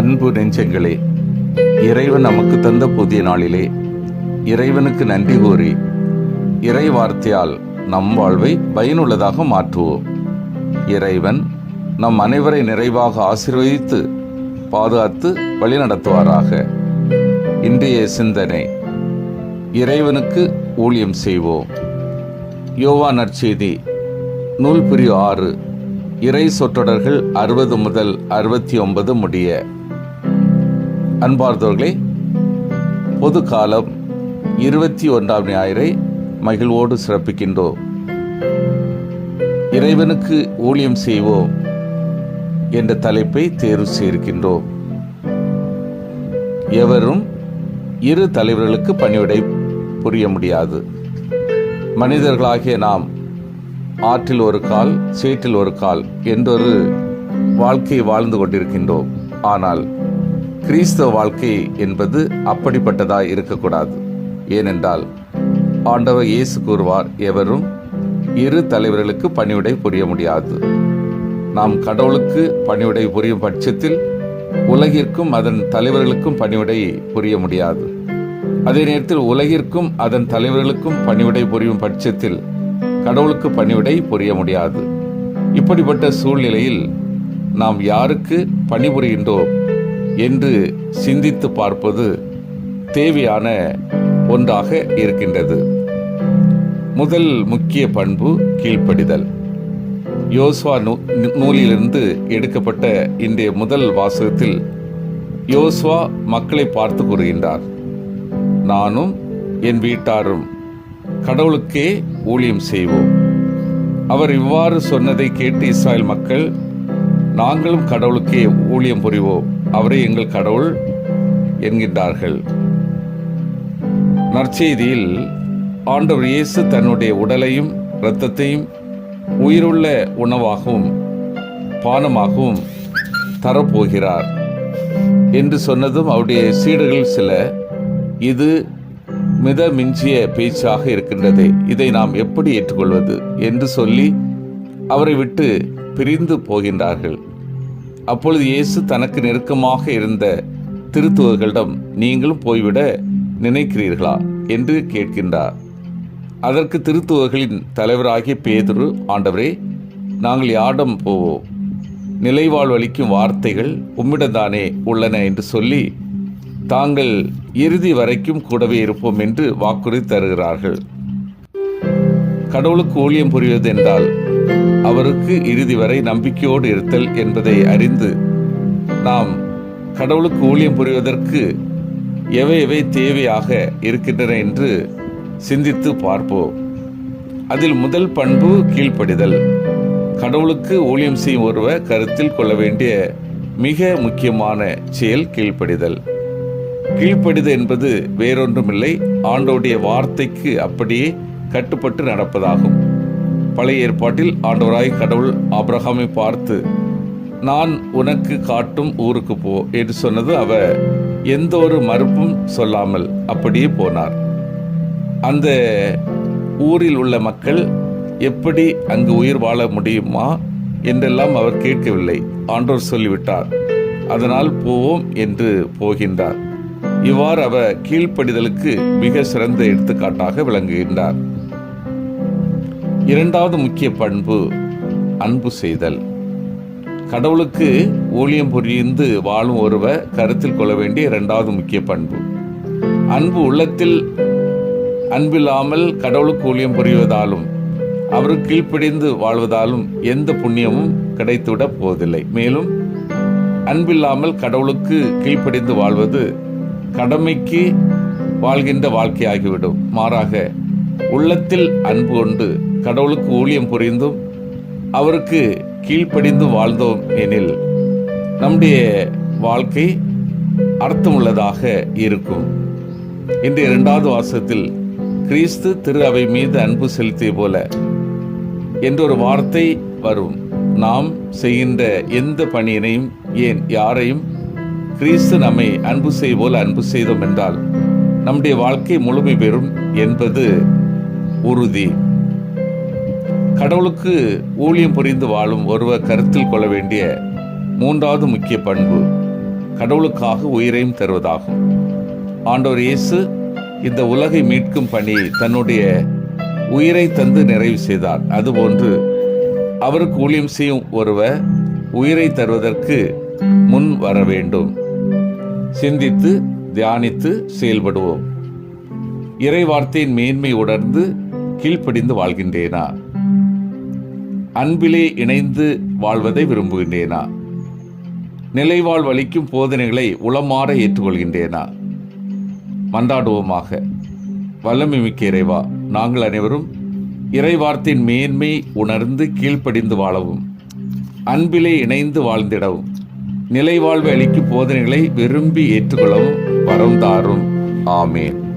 அன்பு நெஞ்சங்களே இறைவன் நமக்கு தந்த புதிய நாளிலே இறைவனுக்கு நன்றி கூறி இறை வார்த்தையால் நம் வாழ்வை பயனுள்ளதாக மாற்றுவோம். இறைவன் நம் அனைவரை நிறைவாக ஆசீர்வதித்து பாதுகாத்து வழிநடத்துவாராக. இன்றைய சிந்தனை இறைவனுக்கு ஊழியம் செய்வோம். யோவா நற்செய்தி நூல் பிரிவு ஆறு இறை சொற்றொடர்கள் அறுபது முதல் அறுபத்தி ஒன்பது முடிய. அன்பார்ந்தவர்களே பொது காலம் இருபத்தி ஒன்றாம் ஞாயிறை மகிழ்வோடு சிறப்பிக்கின்றோம். இறைவனுக்கு ஊழியம் செய்வோம் என்ற தலைப்பை தேர்வு செய்திருக்கின்றோம். எவரும் இரு தலைவர்களுக்கு பணிவிடை புரிய முடியாது. மனிதர்களாகிய நாம் ஆற்றில் ஒரு கால் சேற்றில் ஒரு கால் என்றொரு வாழ்க்கையை வாழ்ந்து கொண்டிருக்கின்றோம். ஆனால் கிறிஸ்தவ வாழ்க்கை என்பது அப்படிப்பட்டதாக இருக்கக்கூடாது. ஏனென்றால் ஆண்டவர் இயேசு கூறுவார் எவரும் இரு தலைவர்களுக்கு பணிவிடை புரிய முடியாது. நாம் கடவுளுக்கு பணிவிடை புரியும் பட்சத்தில் உலகிற்கும் அதன் தலைவர்களுக்கும் பணிவிடை புரிய முடியாது. அதே நேரத்தில் உலகிற்கும் அதன் தலைவர்களுக்கும் பணிவிடை புரியும் பட்சத்தில் கடவுளுக்கு பணிவிடை புரிய முடியாது. இப்படிப்பட்ட சூழ்நிலையில் நாம் யாருக்கு பணிபுரிகின்றோம் என்று சிந்தித்து பார்ப்பது தேவையான ஒன்றாக இருக்கின்றது. முதல் முக்கிய பண்பு கீழ்ப்படிதல். யோசுவா நூ- நூலிலிருந்து எடுக்கப்பட்ட இன்றைய முதல் வாசகத்தில் யோசுவா மக்களை பார்த்து கூறுகின்றார். நானும் என் வீட்டாரும் கடவுளுக்கே ஊழியம் செய்வோம். அவர் இவ்வாறு சொன்னதை கேட்டு இஸ்ராயல் மக்கள் நாங்களும் கடவுளுக்கே ஊழியம் புரிவோம். அவரே எங்கள் கடவுள் என்கின்றார்கள். நற்செய்தியில் ஆண்டவர் இயேசு தன்னுடைய உடலையும் இரத்தத்தையும் உயிருள்ள உணவாகவும் பானமாகவும் தரப்போகிறார் என்று சொன்னதும் அவருடைய சீடர்கள் சில இது மித மிஞ்சிய பேச்சாக இருக்கின்றதே இதை நாம் எப்படி ஏற்றுக்கொள்வது? என்று சொல்லி அவரை விட்டு பிரிந்து போகின்றார்கள். அப்பொழுது இயேசு தனக்கு நெருக்கமாக இருந்த திருத்துவர்களிடம் நீங்களும் போய்விட நினைக்கிறீர்களா? என்று கேட்கின்றார். அதற்கு திருத்துவர்களின் தலைவராகிய பேதுரு ஆண்டவரே நாங்கள் யாரிடம் போவோம்? நிலைவாழ்வு அளிக்கும் வார்த்தைகள் உம்மிடம்தானே உள்ளன? என்று சொல்லி தாங்கள் இறுதி வரைக்கும் கூடவே இருப்போம் என்று வாக்குறுதி தருகிறார்கள். கடவுளுக்கு ஊழியம் புரிவது என்றால் அவருக்கு இறுதி வரை நம்பிக்கையோடு இருத்தல் என்பதை அறிந்து நாம் கடவுளுக்கு ஊழியம் புரிவதற்கு எவை எவை தேவையாக இருக்கின்றன என்று சிந்தித்து பார்ப்போம். அதில் முதல் பண்பு கீழ்ப்படிதல். கடவுளுக்கு ஊழியம் செய்யும் ஒருவர் கருத்தில் கொள்ள வேண்டிய மிக முக்கியமான செயல் கீழ்ப்படிதல். கீழ்ப்படிதல் என்பது வேறொன்றுமில்லை ஆண்டோடைய வார்த்தைக்கு அப்படியே கட்டுப்பட்டு நடப்பதாகும். பழைய ஏற்பாட்டில் ஆண்டவராய் கடவுள் ஆப்ரஹாமை பார்த்து நான் உனக்கு காட்டும் ஊருக்கு போ என்று சொன்னது அவர். எந்த ஒரு மறுப்பும் சொல்லாமல் அப்படியே போனார். அந்த ஊரில் உள்ள மக்கள் எப்படி அங்கு உயிர் வாழ முடியுமா? என்றெல்லாம் அவர் கேட்கவில்லை. ஆண்டோர் சொல்லிவிட்டார் அதனால் போவோம் என்று போகின்றார். இவ்வாறு அவர் கீழ்ப்படிதலுக்கு மிக சிறந்த எடுத்துக்காட்டாக விளங்குகின்றார். இரண்டாவது முக்கிய பண்பு அன்பு செய்தல். கடவுளுக்கு ஊழியம் புரிந்து வாழும் ஒருவர் கருத்தில் கொள்ள வேண்டிய இரண்டாவது முக்கிய பண்பு. அன்பு உள்ளத்தில் அன்பில்லாமல் கடவுளுக்கு ஊழியம் புரிவதாலும் அவருக்கு கீழ்ப்படிந்து வாழ்வதாலும் எந்த புண்ணியமும் கிடைத்துவிட போவதில்லை. மேலும் அன்பில்லாமல் கடவுளுக்கு கீழ்ப்படிந்து வாழ்வது கடமைக்கு வாழ்கின்ற வாழ்க்கையாகிவிடும். மாறாக உள்ளத்தில் அன்பு கொண்டு கடவுளுக்கு ஊழியம் புரிந்தும் அவருக்கு கீழ்ப்படிந்து வாழ்ந்தோம் எனில் நம்முடைய வாழ்க்கை அர்த்தமுள்ளதாக இருக்கும். இன்று இரண்டாவது வாசத்தில் கிறிஸ்து திரு அவை மீது அன்பு செலுத்திய போல என்றொரு வார்த்தை வரும். நாம் செய்கின்ற எந்த பணியினையும் ஏன் யாரையும் கிறிஸ்து நம்மை அன்பு செய்ய போல அன்பு செய்தோம் என்றால் நம்முடைய வாழ்க்கை முழுமை பெறும் என்பது உறுதி. கடவுளுக்கு ஊழியம் புரிந்து வாழும் ஒருவர் கருத்தில் கொள்ள வேண்டிய மூன்றாவது முக்கிய பண்பு கடவுளுக்காக உயிரையும் தருவதாகும். ஆண்டவர் இயேசு இந்த உலகை மீட்கும் பணியை தன்னுடைய உயிரை தந்து நிறைவு செய்தார். அதுபோன்று அவருக்கு ஊழியம் செய்யும் ஒருவர் உயிரை தருவதற்கு முன் வர வேண்டும். சிந்தித்து தியானித்து செயல்படுவோம். இறை வார்த்தையின் மேன்மை உணர்ந்து கீழ்ப்படிந்து வாழ்கின்றேனா? அன்பிலே இணைந்து வாழ்வதை விரும்புகின்றேனா? நிலைவாழ் வலிக்கும் போதனைகளை உளமாற ஏற்றுக்கொள்கின்றேனா? மன்றாடுவோமாக. வல்லமை மிக்க இறைவா நாங்கள் அனைவரும் இறைவார்த்தையின் மேன்மை உணர்ந்து கீழ்ப்படிந்து வாழவும் அன்பிலே இணைந்து வாழ்ந்திடவும் நிலைவாழ்வை அளிக்கும் போதனைகளை விரும்பி ஏற்றுக்கொள்ளவும் வரம் தாரும். ஆமேன்.